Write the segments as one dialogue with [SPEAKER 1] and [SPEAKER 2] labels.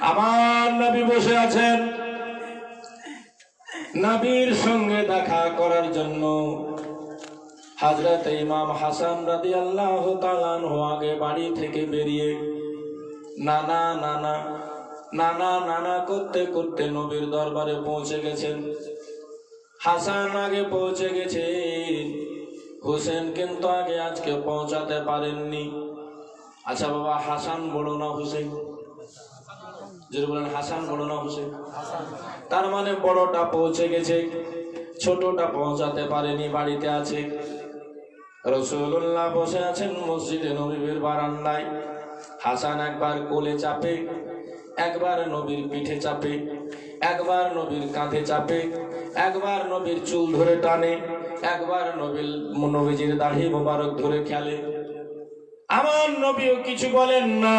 [SPEAKER 1] আমার নবী বসে আছেন। নবীর সঙ্গে দেখা করার জন্য হাজরত ইমাম হাসান রাদি আল্লাহ আগে বাড়ি থেকে বেরিয়ে নানা নানা নানা নানা করতে করতে নবীর দরবারে পৌঁছে গেছেন। হাসান আগে পৌঁছে গেছে। হোসেন কিন্তু আগে আজকে পৌঁছাতে পারেননি। আচ্ছা বাবা, হাসান বলো না হোসেন। যদি বলেন হাসান বড় না হোসেন। তার মানে বড়টা পৌঁছে গেছে ছোটটা পৌঁছাতে পারেনি বাড়িতে আছে। রসুল্লাহ বসে আছেন মসজিদে নবীর বারান্দায়। হাসান একবার কোলে চাপে একবার নবীর পিঠে চাপে একবার নবীর কাঁধে চাপে একবার নবীর চুল ধরে টানে একবার নবীর নবীজির দাড়ি মোবারক ধরে খেলে। আমার নবীও কিছু বলেন না।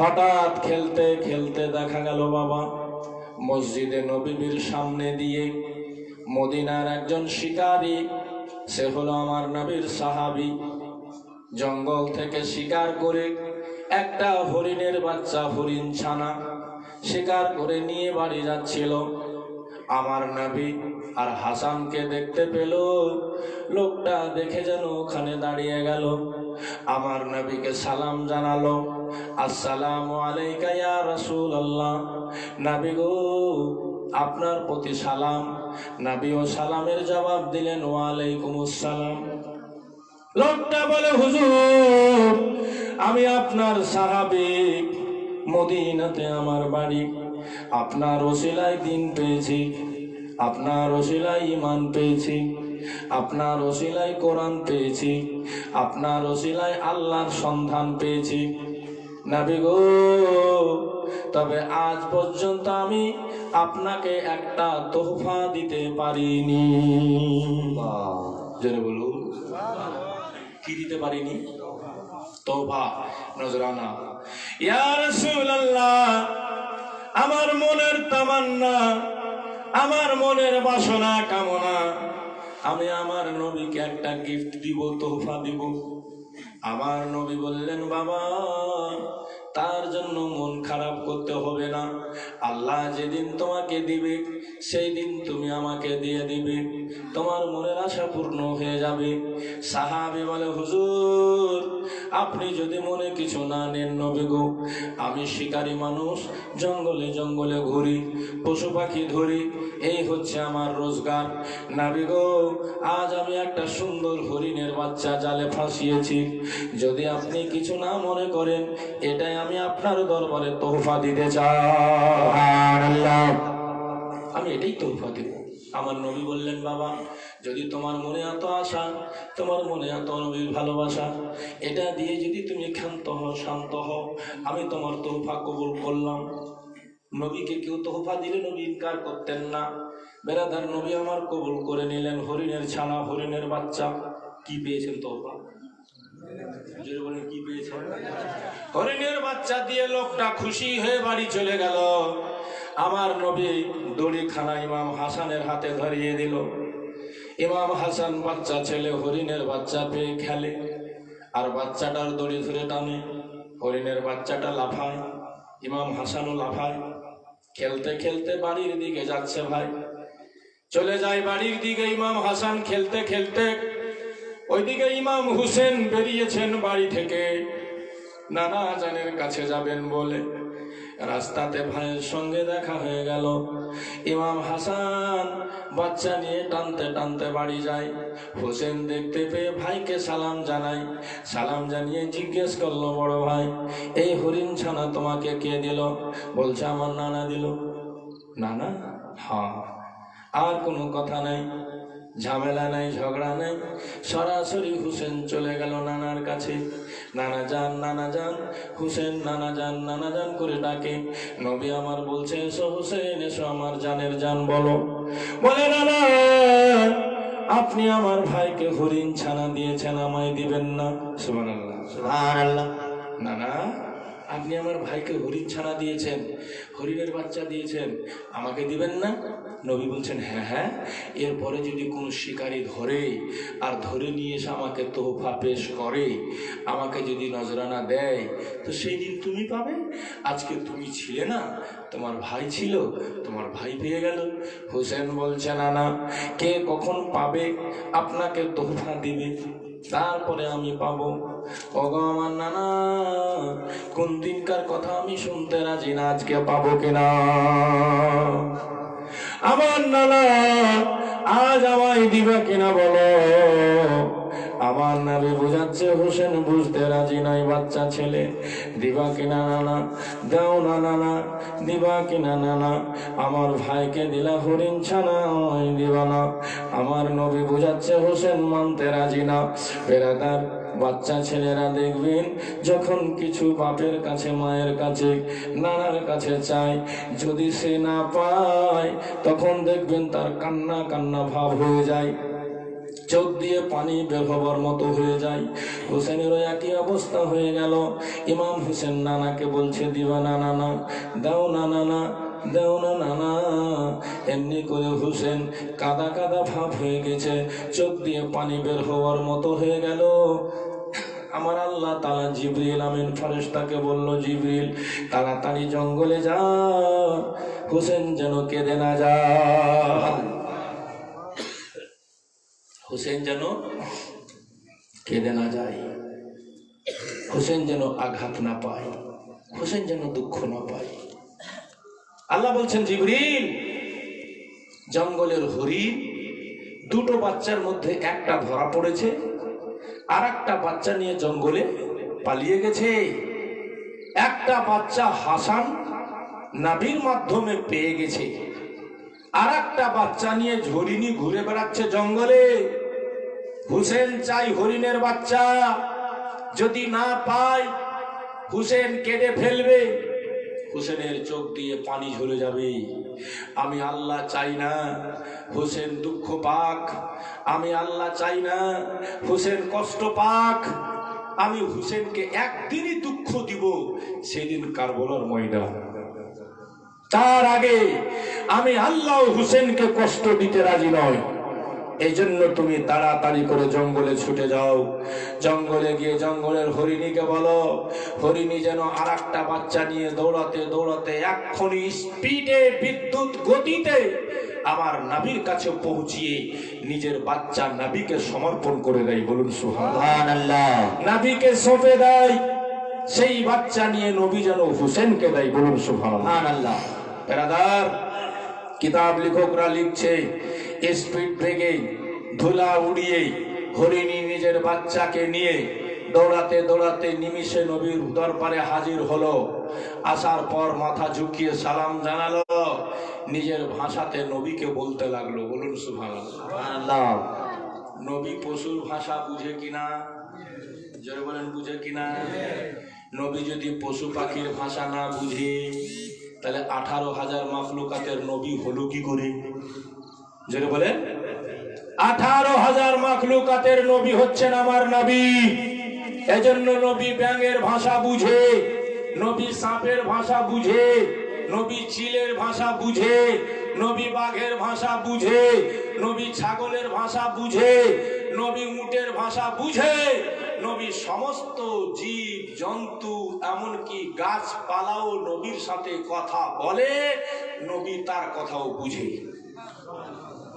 [SPEAKER 1] হঠাৎ খেলতে খেলতে দেখা গেল বাবা। মসজিদে নবীবির সামনে দিয়ে মদিনার একজন শিকারী, সে হলো আমার নবীর সাহাবি। জঙ্গল থেকে শিকার করে একটা হরিণের বাচ্চা হরিণ ছানা শিকার করে নিয়ে বাড়ি যাচ্ছিল। আমার নবী আর হাসানকে দেখতে পেল। লোকটা দেখে যেন ওখানে দাঁড়িয়ে গেল। আমার নবীকে সালাম জানালো। আসসালামু আলাইকা ইয়া রাসূলুল্লাহ। নবী গো, আপনার প্রতি সালাম। নবীও সালামের জবাব দিলেন ওয়ালাইকুম আসসালাম লোকটা বলে, হুজুর, আমি আপনার সাহাবিক মদিনাতে আমার বাড়ি। আপনার ওসিলায় দিন পেয়েছি, আপনার ওসিলায় ইমান পেয়েছি, আপনার ওসিলায় কোরআন পেয়েছি, আপনার ওসিলায় আল্লাহর সন্ধান পেয়েছি। নাবি গো তবে আজ পর্যন্ত আমি আপনাকে একটা তোহফা দিতে পারিনি। জোরে বলুন। কি দিতে পারিনি? তোহফা নজরানা ইয়া রাসূলুল্লাহ আমার মনের তামান্না আমার মনের বাসনা কামনা আমি আমার নবীকে একটা গিফট দিব তোহফা দিব। আমার নবী বললেন, বাবা, তার জন্য মন খারাপ করতে হবে না। আল্লাহ যেদিন তোমাকে দিবে সেই দিন তুমি আমাকে দিয়ে দিবে। তোমার মনের আশা পূর্ণ হয়ে যাবে। সাহাবি বলে, হুজুর, আপনি যদি মনে কিছু না নেন নবী গো, আমি শিকারী মানুষ, জঙ্গলে জঙ্গলে ঘুরি, পশু পাখি ধরি এই হচ্ছে আমার রোজগার। নাবি গো, আজ আমি একটা সুন্দর হরিণের বাচ্চা জালে ফাঁসিয়েছি। যদি আপনি কিছু না মনে করেন, এটাই আমি আপনার দরবারে তোহফা দিতে চাই। আমি এটাই তোহফা দেব। আমার নবী বললেন, বাবা, যদি তোমার মনে এত আশা, তোমার মনে এত নবীর ভালোবাসা, এটা দিয়ে যদি তুমি ক্ষান্ত হও, শান্ত হও, আমি তোমার তোহফা কবুল করলাম। নবীকে কেউ তোহফা দিলে নবী ইনকার করতেন না। বেড়াদার নবী আমার কবুল করে নিলেন। হরিণের ছানা, হরিণের বাচ্চা। কি পেয়েছেন তোহফা? পেয়েছেন? হরিণের বাচ্চা দিয়ে লোকটা খুশি হয়ে বাড়ি চলে গেল। আমার নবী দড়ি খানা ইমাম হাসানের হাতে ধরিয়ে দিল। ইমাম হাসান বাচ্চা ছেলে, হরিণের বাচ্চা পেয়ে খেলে। আর বাচ্চাটার দড়ি ধরে টানে। হরিণের বাচ্চাটা লাফায়। ইমাম হাসানও লাফায়। খেলতে খেলতে বাড়ির দিকে যাচ্ছে ভাই। চলে যায় বাড়ির দিকে ইমাম হাসান খেলতে খেলতে। ওইদিকে ইমাম হুসেন বেরিয়েছেন বাড়ি থেকে। নানা জানের কাছে যাবেন বলে। রাস্তাতে ভাইয়ের সঙ্গে দেখা হয়ে গেল। ইমাম হাসান বাচ্চা নিয়ে টানতে টানতে বাড়ি যায়। হোসেন দেখতে পেয়ে ভাইকে সালাম জানাই সালাম জানিয়ে জিজ্ঞেস করল, বড় ভাই, এই হরিণ ছানা তোমাকে কে দিল? বলছে, আমার নানা দিল। নানা? হ্যাঁ। আর কোনো কথা নাই ঝামেলা নাই ঝগড়া নাই। সরাসরি হুসেন চলে গেল নানার কাছে। নানা যান নানা যান হুসেন নানা যান নানা যান করে ডাকে। নবী আমার বলছে এসো হুসেন এসো আমার জানের জান বলো। বলে নানা আপনি আমার ভাইকে হরিণ ছানা দিয়েছেন আমায় দিবেন না। সুবহানাল্লাহ।
[SPEAKER 2] সুবহানাল্লাহ।
[SPEAKER 1] নানা আপনি আমার ভাইকে হরিণ ছানা দিয়েছেন। হরিণের বাচ্চা দিয়েছেন, আমাকে দিবেন না? নবী বলছেন হ্যাঁ হ্যাঁ। এরপরে যদি কোনো শিকারী ধরে আর ধরে নিয়ে এসে আমাকে তোহফা পেশ করে, আমাকে যদি নজরানা দেয়, তো সেই দিন তুমি পাবে? আজকে তুমি ছিলে না, তোমার ভাই ছিল, তোমার ভাই পেয়ে গেল। হোসেন বলছে, না না, কে কখন পাবে? আপনাকে তোহফা দিবে, তারপরে আমি পাবো। ওগো আমার নানা কোন দিনকার কথা আমি শুনতে রাজি না, আজকে পাবো কিনা? আমার নানা, আজ আমায় দিবা কিনা বলো? আমার নাবি বুঝাচ্ছে, হোসেন বুঝতে রাজি নাই, বাচ্চা ছেলে। দিবা কিনা নানা? দাও না নানা। দিবা কিনা নানা? আমার ভাইকে দিলা হরিণ ছানা আমায় দিবা না। আমার নবী বুঝাচ্ছে, হোসেন মানতে রাজি না। বেড়াদার বাচ্চা ছেলেরা দেখবেন, যখন কিছু বাপের কাছে, মায়ের কাছে, নানার কাছে চায়, যদি সে না পায়, তখন দেখবেন তার কান্না কান্না ভাব হয়ে যায়। চোখ দিয়ে পানি বের হবার মতো হয়ে যায়। হোসেনেরও একই অবস্থা হয়ে গেল। ইমাম হোসেন নানাকে বলছে, দিবা না নানা দাও না নানা দাও না। নানা এমনি করে হুসেন কাদা কাদা ভাব হয়ে গেছে। চোখ দিয়ে পানি বের হওয়ার মতো হয়ে গেল। আমার আল্লাহ তালা জিবরিল আমিন ফারেস্তাকে বলল, জিবরিল, তাড়াতাড়ি জঙ্গলে যা। হুসেন যেন কেঁদে না যায় হোসেন যেন কেঁদে না যায়। হোসেন যেন আঘাত না পায়। হোসেন যেন দুঃখ না পায়। আল্লাহ বলছেন, জিবরিল, জঙ্গলের হরিণ, দুটো বাচ্চার মধ্যে একটা ধরা পড়েছে আর একটা বাচ্চা নিয়ে জঙ্গলে পালিয়ে গেছে। একটা বাচ্চা হাসান নাবির মাধ্যমে পেয়ে গেছে। আর একটা বাচ্চা নিয়ে ঝরিনি ঘুরে বেড়াচ্ছে জঙ্গলে। হুসেন চাই হরিণের বাচ্চা। যদি না পায়, হুসেন কেঁদে ফেলবে। হুসেনের চোখ দিয়ে পানি ঝরে যাবে। আমি আল্লাহ চাই না হুসেন দুঃখ পাক। আমি আল্লাহ চাই না হুসেন কষ্ট পাক। আমি হুসেনকে একদিনই দুঃখ দিব, সেদিন কারবলার ময়দান। তার আগে আমি আল্লাহ হুসেনকে কষ্ট দিতে রাজি নয় এই জন্য তুমি তাড়াতাড়ি করে জঙ্গলে ছুটে যাও। জঙ্গলে গিয়ে জঙ্গলের হরিণীকে বলো হরিণী যেন আর একটা বাচ্চা নিয়ে দৌড়াতে দৌড়াতে এক্ষুনি স্পিডে বিদ্যুৎ গতিতে আমার নাবির কাছে পৌঁছিয়ে নিজের বাচ্চা নাবিকে সমর্পণ করে দেয়। বলুন সুহান নাবিকে সঁপে দেয় সেই বাচ্চা নিয়ে নবী যেন হুসেনকে দেয়। বলুন সুহান পেরাদার কিতাব লেখকরা লিখছে স্পিড ব্রেকে ধুলা উড়িয়ে হরিণী নিজের বাচ্চাকে নিয়ে দৌড়াতে দৌড়াতে নিমিষে নবীর দরবারে হাজির হলো। আসার পর মাথা ঝুঁকিয়ে সালাম জানালো। নিজের ভাষাতে নবীকে বলতে লাগল। বলুন সুভান নবী পশুর ভাষা বুঝে কিনা? জয় বলেন বুঝে কিনা? নবী যদি পশু পাখির ভাষা না বুঝে তাহলে আঠারো হাজার মাফলুকাতের নবী হলো কি করে? জোরে বলেন, আঠারো হাজার মাখলুকাতের নবী হচ্ছেন আমার নবী। এজন্য নবী ব্যাঙের ভাষা বুঝে, নবী সাপের ভাষা বুঝে, নবী চিলের ভাষা বুঝে, নবী বাঘের ভাষা বুঝে, নবী ছাগলের ভাষা বুঝে, নবী উটের ভাষা বুঝে, নবী সমস্ত জীব, জন্তু, এমনকি গাছপালাও নবীর সাথে কথা বলে, নবী তার কথাও বুঝে।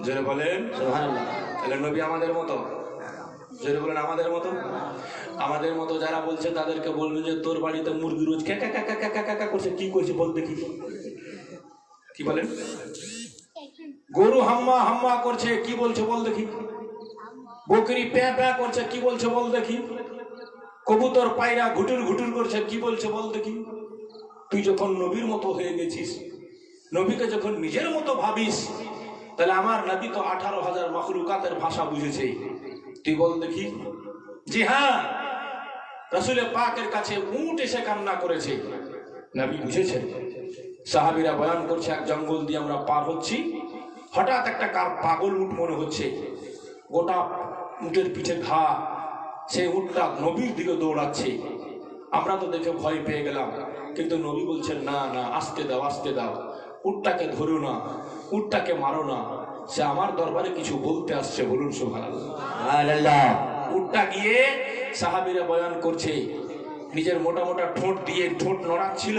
[SPEAKER 1] জোরে বলেন। তাহলে নবী আমাদের মতো? যদি বলেন আমাদের মতো? আমাদের মতো যারা বলছে তাদেরকে বলবেন যে তোর বাড়িতে মুরগি রোজ ক্যাকা ক্যাকা ক্যাকা ক্যাকা করছে কি করছে বল দেখি। কি বলেন? গরু হাম্মা হাম্মা করছে কি বলছে বল দেখি। বকরি প্যাঁ প্যাঁ করছে কি বলছে বল দেখি। কবুতর পায়রা ঘুটুর ঘুটুর করছে কি বলছে বল দেখি। তুই যখন নবীর মতো হয়ে গেছিস নবীকে যখন নিজের মতো ভাবিস তাহলে আমার নবী তো আঠারো হাজার মখলুকাতের ভাষা বুঝেছে তুই বল দেখি। জি হ্যাঁ। রসুলের পাকের কাছে উঠ এসে কান্না করেছে। নবী বুঝেছে সাহাবিরা বয়ান করছে, এক জঙ্গল দিয়ে আমরা পার হচ্ছি। হঠাৎ একটা কার পাগল উঠ মনে হচ্ছে। গোটা উটের পিঠে ঘা সেই উটটা নবীর দিকে দৌড়াচ্ছে। আমরা তো দেখে ভয় পেয়ে গেলাম। কিন্তু নবী বলছেন, না না, আস্তে দাও আস্তে দাও। উটটাকে ধরো না উটটাকে মারো না। সে আমার দরবারে কিছু বলতে আসছে বলুন সুভান উটটা গিয়ে সাহাবিরা বয়ান করছে নিজের মোটা মোটা ঠোঁট দিয়ে ঠোঁট নড়াচ্ছিল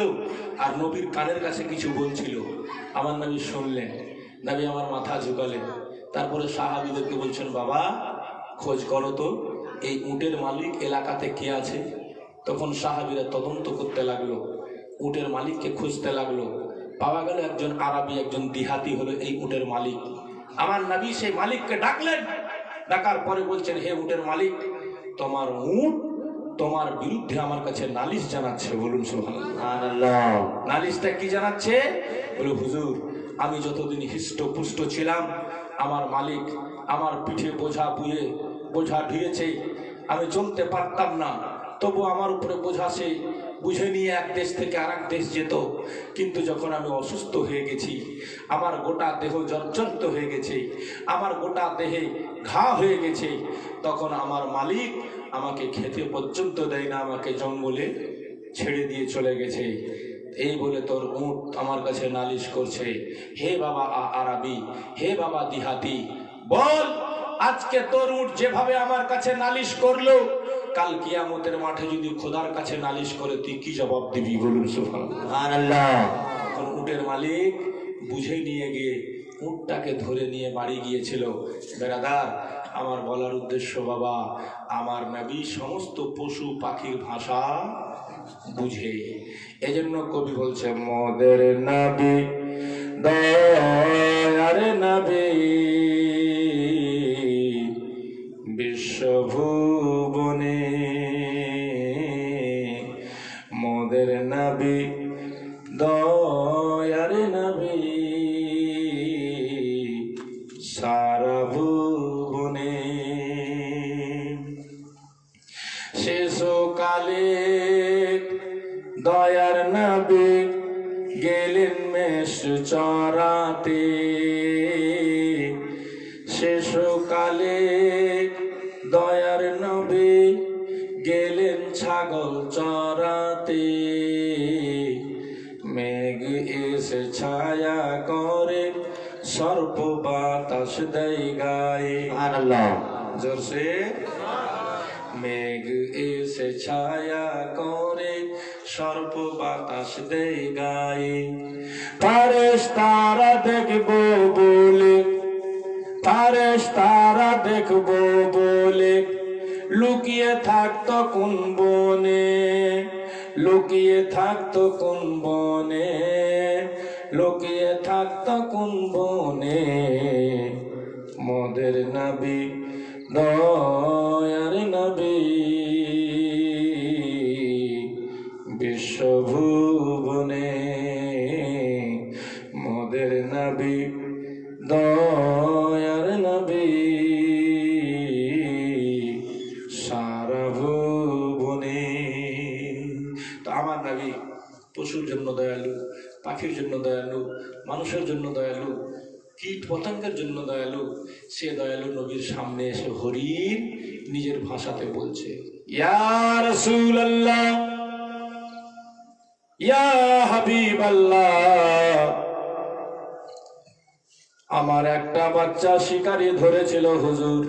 [SPEAKER 1] আর নবীর কানের কাছে কিছু বলছিল। আমার নবী শুনলেন নবী আমার মাথা ঝুঁকালেন। তারপরে সাহাবিদেরকে বলছেন বাবা খোঁজ করো তো এই উটের মালিক এলাকাতে কে আছে? তখন সাহাবিরা তদন্ত করতে লাগল উটের মালিককে খুঁজতে লাগল। পাওয়া গেল একজন আরবি একজন দিহাতি হলো এই উটের মালিক। আমার নবী সেই মালিককে ডাকলেন। ডাকার পরে বলছেন হে উটের মালিক তোমার উট তোমার বিরুদ্ধে আমার কাছে নালিশ জানাচ্ছে। বলুন নালিশটা কি জানাচ্ছে? বলে হুজুর আমি যতদিন হিষ্ট পুষ্ট ছিলাম আমার মালিক আমার পিঠে বোঝা বুয়ে বোঝা ঢুয়েছে আমি চলতে পারতাম না। তবু আমার উপরে বোঝা সে বুঝে নিয়ে এক দেশ থেকে আর দেশ যেত। কিন্তু যখন আমি অসুস্থ হয়ে গেছি, আমার গোটা দেহ জর্জরিত হয়ে গেছে, আমার গোটা দেহে ঘা হয়ে গেছে, তখন আমার মালিক আমাকে খেতে পর্যন্ত দেয় না, আমাকে জঙ্গলে ছেড়ে দিয়ে চলে গেছে। এই বলে তোর উট আমার কাছে নালিশ করছে, হে বাবা আরাবি, হে বাবা দিহাতি, বল আজকে তোর উট যেভাবে আমার কাছে নালিশ করল কাল কিয়ামতের মাঠে যদি খোদার কাছে নালিশ করে তুই কি জবাব দিবি? বলুন সুফান তখন উটের মালিক বুঝে নিয়ে গিয়ে উটটাকে ধরে নিয়ে বাড়ি গিয়েছিল। বেড়াদার আমার বলার উদ্দেশ্য বাবা আমার নাবি সমস্ত পশু পাখির ভাষা বুঝে। এজন্য কবি বলছে মদের নবী দয়ার গেলেন মেষ চরাতে শেষকালে দয়ার নবী গেলেন ছাগল চরাতে মেঘ এসে ছায়া করে সর্প বাতাস দেয় গায়ে। জোরসে। মেঘ এসে ছায়া করে সর্প বাতাস দেয় গায়ে। পারেস তারা দেখব বলে পারেস তারা দেখব বলে। লুকিয়ে থাকতো কোন বনে, লুকিয়ে থাকতো কোন বনে, লুকিয়ে থাকতো কোন বনে। মদের নাবি দয়ার পতঙ্গের জন্য দয়ালু, সে দয়ালু নবীর সামনে এসে হরিণ নিজের ভাষাতে বলছে আমার একটা বাচ্চা শিকারি ধরেছিল হুজুর,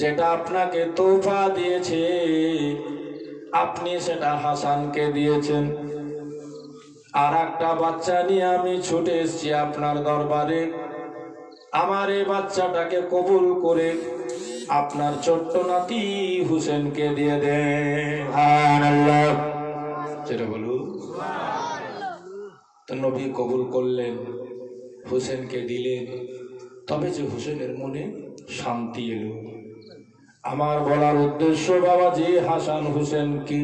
[SPEAKER 1] যেটা আপনাকে তোফা দিয়েছে, আপনি সেটা হাসানকে দিয়েছেন। আর একটা বাচ্চা নিয়ে আমি ছুটে এসেছি আপনার দরবারে। আমার এই বাচ্চাটাকে কবুল করে আপনার ছোট্ট নাতি হুসেনকে দিয়ে দেন। যেটা বলুন। তো নবী কবুল করলেন হুসেনকে দিলেন। তবে যে হুসেনের মনে শান্তি এলো। আমার বলার উদ্দেশ্য বাবা যে হাসান হুসেনকে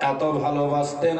[SPEAKER 1] এত ভালোবাসতেন